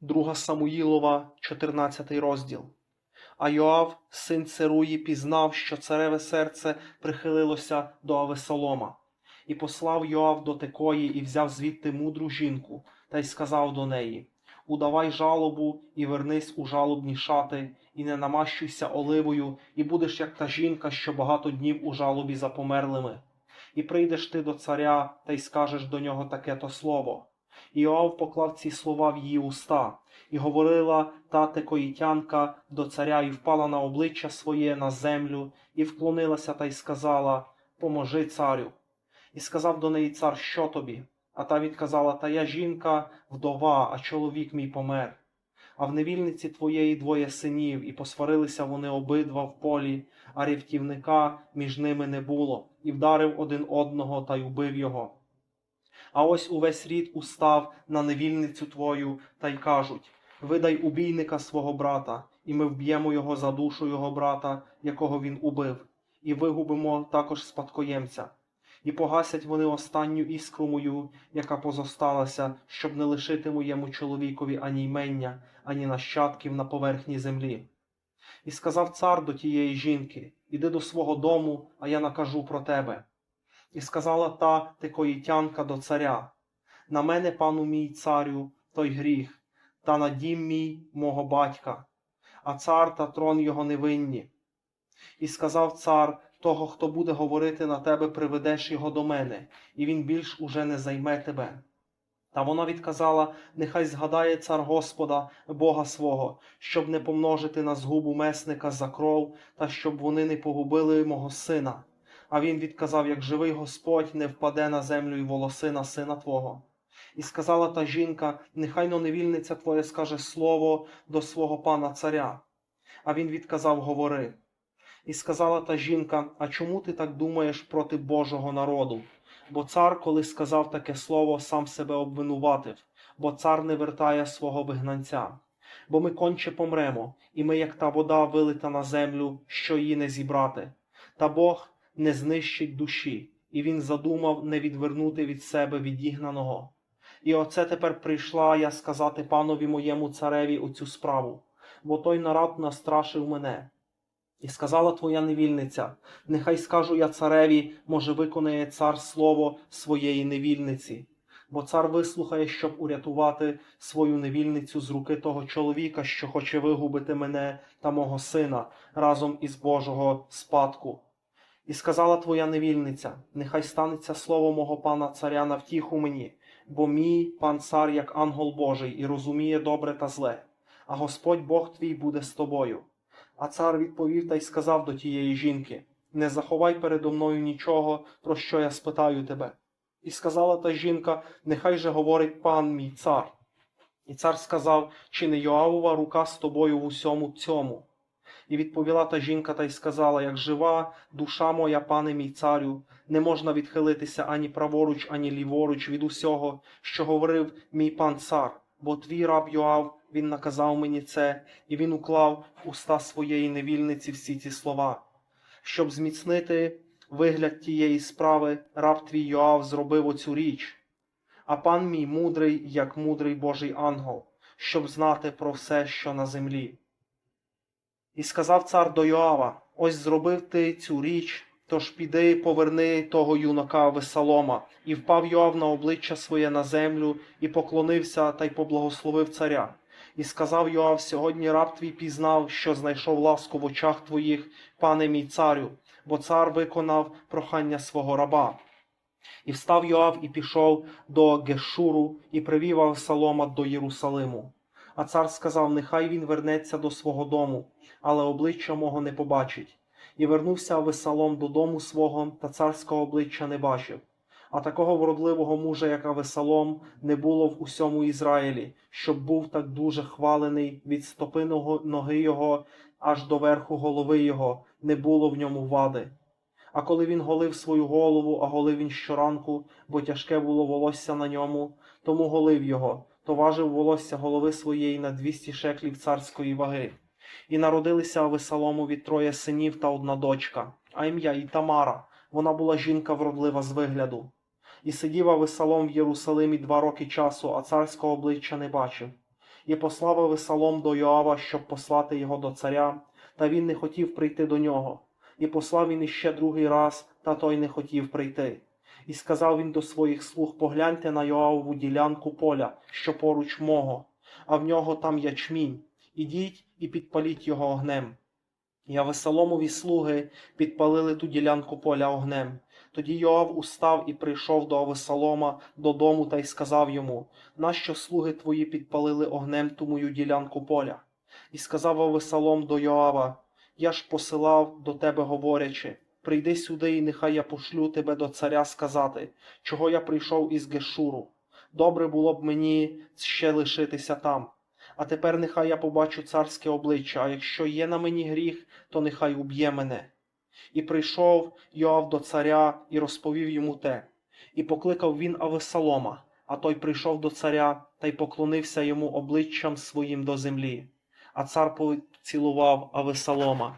Друга Самуїлова, 14 розділ. А Йоав, син Церуї, пізнав, що цареве серце прихилилося до Авесолома, і послав Йоав до Текої і взяв звідти мудру жінку, та й сказав до неї: Удавай жалобу і вернись у жалобні шати, і не намащуйся оливою, і будеш як та жінка, що багато днів у жалобі за померлими. І прийдеш ти до царя та й скажеш до нього таке то слово. І Йоав поклав ці слова в її уста, і говорила та текоїтянка до царя, і впала на обличчя своє на землю, і вклонилася та й сказала: Поможи царю. І сказав до неї цар, що тобі? А та відказала: Та я жінка вдова, а чоловік мій помер. А в невільниці твоєї двоє синів, і посварилися вони обидва в полі, а рівтівника між ними не було, і вдарив один одного та й убив його. А ось увесь рід устав на невільницю твою та й кажуть: Видай убійника свого брата, і ми вб'ємо його за душу його брата, якого він убив, і вигубимо також спадкоємця. І погасять вони останню іскру мою, яка позосталася, щоб не лишити моєму чоловікові ані ймення, ані нащадків на поверхні землі. І сказав цар до тієї жінки: Іди до свого дому, а я накажу про тебе. І сказала та тикоїтянка до царя: На мене, пану мій царю, той гріх, та на дім мій мого батька, а цар та трон його невинні. І сказав цар: того, хто буде говорити на тебе, приведеш його до мене, і він більш уже не займе тебе. Та вона відказала: Нехай згадає цар Господа, Бога свого, щоб не помножити на згубу месника за кров, та щоб вони не погубили мого сина. А він відказав, як живий Господь не впаде на землю і волосина сина твого. І сказала та жінка: Нехай но невільниця твоя скаже слово до свого пана царя. А він відказав: Говори. І сказала та жінка: А чому ти так думаєш проти Божого народу? Бо цар, коли сказав таке слово, сам себе обвинуватив, бо цар не вертає свого вигнанця. Бо ми конче помремо, і ми, як та вода, вилита на землю, що її не зібрати. Та Бог не знищить душі, і він задумав не відвернути від себе відігнаного. І оце тепер прийшла я сказати панові моєму цареві оцю справу, бо той нарад настрашив мене. І сказала твоя невільниця: Нехай скажу я цареві, може, виконає цар слово своєї невільниці. Бо цар вислухає, щоб урятувати свою невільницю з руки того чоловіка, що хоче вигубити мене та мого сина разом із Божого спадку. І сказала твоя невільниця: Нехай станеться слово мого пана царя на втіху мені, бо мій пан цар як ангел Божий і розуміє добре та зле, а Господь Бог твій буде з тобою. А цар відповів та й сказав до тієї жінки: Не заховай передо мною нічого, про що я спитаю тебе. І сказала та жінка: Нехай же говорить пан мій цар. І цар сказав: Чи не Йоавова рука з тобою в усьому цьому? І відповіла та жінка та й сказала: Як жива душа моя, пане мій царю, не можна відхилитися ані праворуч, ані ліворуч від усього, що говорив мій пан цар, бо твій раб Йоав, він наказав мені це, і він уклав в уста своєї невільниці всі ці слова. Щоб зміцнити вигляд тієї справи, раб твій Йоав зробив оцю річ. А пан мій мудрий, як мудрий Божий ангел, щоб знати про все, що на землі. І сказав цар до Йоава: Ось зробив ти цю річ, тож піди, поверни того юнака Весалома. І впав Йоав на обличчя своє на землю, і поклонився та й поблагословив царя. І сказав Йоав: Сьогодні раб твій пізнав, що знайшов ласку в очах твоїх, пане мій царю, бо цар виконав прохання свого раба. І встав Йоав і пішов до Гешуру, і привів Авесалома до Єрусалиму. А цар сказав: Нехай він вернеться до свого дому, але обличчя мого не побачить. І вернувся Авесалом додому свого, та царського обличчя не бачив. А такого вродливого мужа, як Авесалом, не було в усьому Ізраїлі, щоб був так дуже хвалений від стопи ноги його аж до верху голови його, не було в ньому вади. А коли він голив свою голову, а голив він щоранку, бо тяжке було волосся на ньому, тому голив його, то важив волосся голови своєї на двісті шеклів царської ваги. І народилися Авесалому від троє синів та одна дочка, а ім'я Тамара, вона була жінка вродлива з вигляду. І сидів Авесалом в Єрусалимі два роки часу, а царського обличчя не бачив. І послав Авесалом до Йоава, щоб послати його до царя, та він не хотів прийти до нього. І послав він іще другий раз, та той не хотів прийти. І сказав він до своїх слуг: Погляньте на Йоавову ділянку поля, що поруч мого, а в нього там ячмінь. Ідіть і підпаліть його огнем. І Авесаломові слуги підпалили ту ділянку поля огнем. Тоді Йоав устав і прийшов до Авесалома додому та й сказав йому: Нащо слуги твої підпалили огнем ту мою ділянку поля? І сказав Авесалом до Йоава: Я ж посилав до тебе, говорячи: Прийди сюди, і нехай я пошлю тебе до царя сказати, чого я прийшов із Гешуру. Добре було б мені ще лишитися там. А тепер нехай я побачу царське обличчя, а якщо є на мені гріх, то нехай уб'є мене. І прийшов Йоав до царя і розповів йому те. І покликав він Авесалома, а той прийшов до царя та й поклонився йому обличчям своїм до землі. А цар поцілував Авесалома.